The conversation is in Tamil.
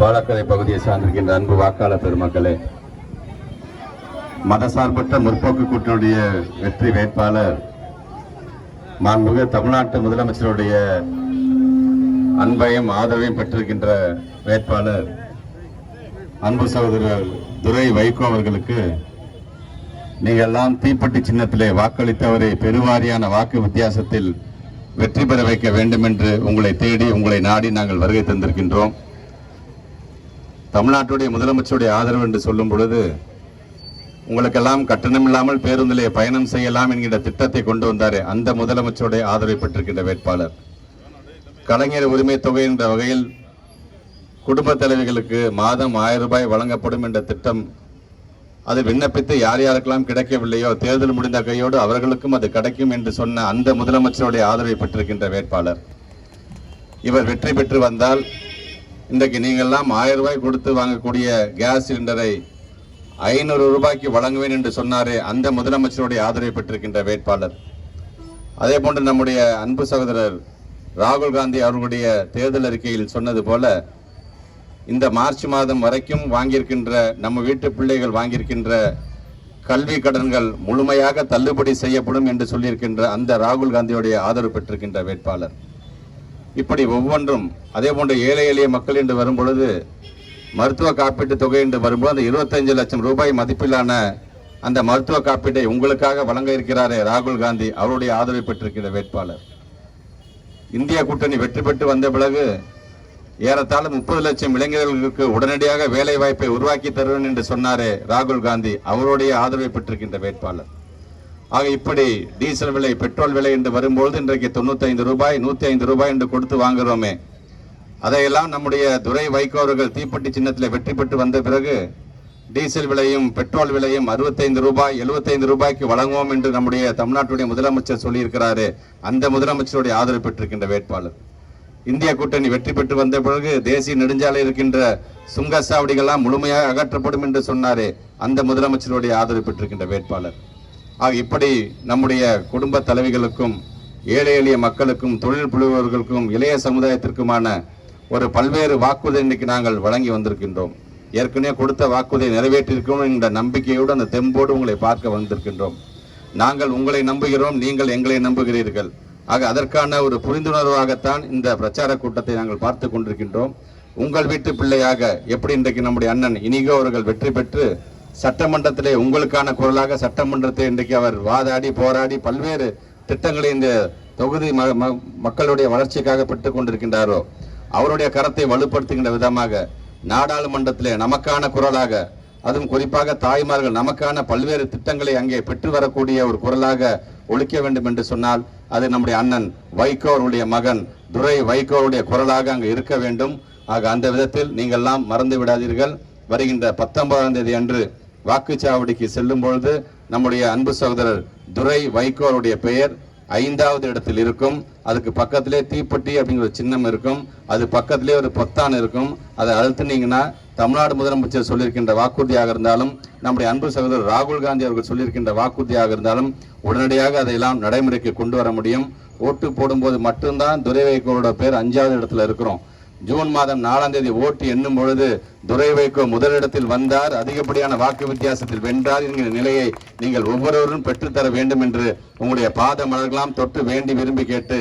பாலக்கரை பகுதியை சார்ந்திருக்கின்ற அன்பு வாக்காளர் பெருமக்களே மதசார்பற்ற முற்போக்கு கூட்டணியுடைய வெற்றி வேட்பாளர் மாண்புமிகு தமிழ்நாட்டு முதலமைச்சருடைய அன்பையும் ஆதரவையும் பெற்றிருக்கின்ற வேட்பாளர் அன்பு சகோதரர் துரை வைகோ அவர்களுக்கு நீங்கள் எல்லாம் தீப்பெட்டி சின்னத்திலே வாக்களித்தவரை பெருவாரியான வாக்கு வித்தியாசத்தில் வெற்றி பெற வைக்க வேண்டும் என்று உங்களை தேடி உங்களை நாடி நாங்கள் வருகை தந்திருக்கின்றோம். தமிழ்நாட்டுடைய முதலமைச்சருடைய ஆதரவு என்று சொல்லும் பொழுது உங்களுக்கெல்லாம் கட்டணமில்லாமல் பேருந்திலே பயணம் செய்யலாம் என்கிற திட்டத்தை கொண்டு வந்தார் அந்த முதலமைச்சருடைய ஆதரவை பெற்றிருக்கின்ற வேட்பாளர். கலைஞர் உரிமை தொகை என்ற வகையில் குடும்ப தலைவிகளுக்கு மாதம் ஆயிரம் ரூபாய் வழங்கப்படும் என்ற திட்டம் அது விண்ணப்பித்து யார் யாருக்கெல்லாம் கிடைக்கவில்லையோ தேர்தல் முடிந்த கையோடு அவர்களுக்கும் அது கிடைக்கும் என்று சொன்ன அந்த முதலமைச்சருடைய ஆதரவை பெற்றிருக்கின்ற வேட்பாளர். இவர் வெற்றி பெற்று வந்தால் இன்றைக்கு நீங்கள்லாம் ஆயிரம் ரூபாய் கொடுத்து வாங்கக்கூடிய கேஸ் சிலிண்டரை ஐநூறு ரூபாய்க்கு வழங்குவேன் என்று சொன்னாரே அந்த முதலமைச்சருடைய ஆதரவை பெற்றிருக்கின்ற வேட்பாளர். அதே போன்று நம்முடைய அன்பு சகோதரர் ராகுல் காந்தி அவர்களுடைய தேர்தல் அறிக்கையில் சொன்னது போல இந்த மார்ச் மாதம் வரைக்கும் வாங்கியிருக்கின்ற நம்ம வீட்டு பிள்ளைகள் வாங்கியிருக்கின்ற கல்வி கடன்கள் முழுமையாக தள்ளுபடி செய்யப்படும் என்று சொல்லியிருக்கின்ற அந்த ராகுல் காந்தியுடைய ஆதரவு பெற்றிருக்கின்ற வேட்பாளர். இப்படி ஒவ்வொன்றும் அதே போன்ற ஏழை எளிய மக்கள் என்று வரும்பொழுது மருத்துவ காப்பீட்டு தொகை என்று வரும்போது அந்த இருபத்தஞ்சு லட்சம் ரூபாய் மதிப்பிலான அந்த மருத்துவ காப்பீட்டை உங்களுக்காக வழங்க இருக்கிறாரே ராகுல் காந்தி அவருடைய ஆதரவை பெற்றிருக்கிற வேட்பாளர். இந்திய கூட்டணி வெற்றி பெற்று வந்த பிறகு ஏறத்தாழ முப்பது லட்சம் இளைஞர்களுக்கு உடனடியாக வேலை வாய்ப்பை உருவாக்கி தருவேன் என்று சொன்னாரே ராகுல் காந்தி அவருடைய ஆதரவை பெற்றிருக்கின்ற வேட்பாளர். ஆக இப்படி டீசல் விலை பெட்ரோல் விலை என்று வரும்போது இன்றைக்கு தொண்ணூத்தைந்து ரூபாய் நூத்தி ஐந்து ரூபாய் என்று கொடுத்து வாங்குறோமே. அதையெல்லாம் நம்முடைய துறை வைகோ அவர்கள் தீப்பெட்டி சின்னத்தில் வெற்றி பெற்று வந்த பிறகு டீசல் விலையும் பெட்ரோல் விலையும் அறுபத்தைந்து ரூபாய் எழுபத்தைந்து ரூபாய்க்கு வழங்குவோம் என்று நம்முடைய தமிழ்நாட்டுடைய முதலமைச்சர் சொல்லியிருக்கிறாரு. அந்த முதலமைச்சருடைய ஆதரவு பெற்றிருக்கின்ற வேட்பாளர். இந்திய கூட்டணி வெற்றி பெற்று வந்த பிறகு தேசிய நெடுஞ்சாலை இருக்கின்ற சுங்கசாவடிகள்லாம் முழுமையாக அகற்றப்படும் என்று சொன்னாரே. அந்த முதலமைச்சருடைய ஆதரவு பெற்றிருக்கின்ற வேட்பாளர். ஆக இப்படி நம்முடைய குடும்ப தலைவிகளுக்கும் ஏழை எளிய மக்களுக்கும் தொழில் புரிபவர்களுக்கும் இளைய சமுதாயத்திற்குமான ஒரு பல்வேறு வாக்குறுதி இன்னைக்கு நாங்கள் வழங்கி வந்திருக்கின்றோம். ஏற்கனவே கொடுத்த வாக்குறுதியை நிறைவேற்றிருக்கோம் என்ற நம்பிக்கையோடு அந்த தெம்போடு உங்களை பார்க்க வந்திருக்கின்றோம். நாங்கள் உங்களை நம்புகிறோம் நீங்கள் எங்களை நம்புகிறீர்கள். ஆக அதற்கான ஒரு புரிந்துணர்வாகத்தான் இந்த பிரச்சார கூட்டத்தை நாங்கள் பார்த்து கொண்டிருக்கின்றோம். உங்கள் வீட்டு பிள்ளையாக எப்படி இன்றைக்கு நம்முடைய அண்ணன் இனிகோ அவர்கள் வெற்றி பெற்று சட்டமன்றத்திலே உங்களுக்கான குரலாக சட்டமன்றத்தை இன்றைக்கு அவர் வாதாடி போராடி பல்வேறு திட்டங்களை இந்த தொகுதி ம- மக்களுடைய வளர்ச்சிக்காக பெற்றுக் கொண்டிருக்கின்றாரோ அவருடைய கரத்தை வலுப்படுத்துகின்ற விதமாக நாடாளுமன்றத்திலே நமக்கான குரலாக அதுவும் குறிப்பாக தாய்மார்கள் நமக்கான பல்வேறு திட்டங்களை அங்கே பெற்று வரக்கூடிய ஒரு குரலாக ஒழிக்க வேண்டும் என்று சொன்னால் அது நம்முடைய அண்ணன் வைகோ அவருடைய மகன் துரை வைகோ அவருடைய குரலாக அங்கு இருக்க வேண்டும். ஆக அந்த விதத்தில் நீங்கள்லாம் மறந்து விடாதீர்கள். வருகின்ற பத்தொன்பதாம் தேதி அன்று வாக்குச்சாவடிக்கு செல்லும் பொழுது நம்முடைய அன்பு சகோதரர் துரை வைகோ அவருடைய பெயர் ஐந்தாவது இடத்தில் இருக்கும். அதுக்கு பக்கத்திலே தீப்பெட்டி அப்படிங்கிற ஒரு சின்னம் இருக்கும். அது பக்கத்திலே ஒரு பொத்தான் இருக்கும். அதை அழுத்துனீங்கன்னா தமிழ்நாடு முதலமைச்சர் சொல்லியிருக்கின்ற வாக்குறுதியாக இருந்தாலும் நம்முடைய அன்பு சகோதரர் ராகுல் காந்தி அவர்கள் சொல்லியிருக்கின்ற வாக்குறுதியாக இருந்தாலும் உடனடியாக அதையெல்லாம் நடைமுறைக்கு கொண்டு வர முடியும். ஓட்டு போடும்போது மட்டும்தான் துரை வைகோவோட பேர் அஞ்சாவது இடத்துல இருக்கிறோம். ஜூன் மாதம் நாலாம் தேதி ஓட்டு எண்ணும் பொழுது துரை வைகோ முதலிடத்தில் வந்தார். அதிகப்படியான வாக்கு வித்தியாசத்தில் வென்றார் என்கிற நிலையை நீங்கள் ஒவ்வொருவரும் பெற்றுத்தர வேண்டும் என்று உங்களுடைய பாத மலர்களாம் தொட்டு வேண்டி விரும்பி கேட்டு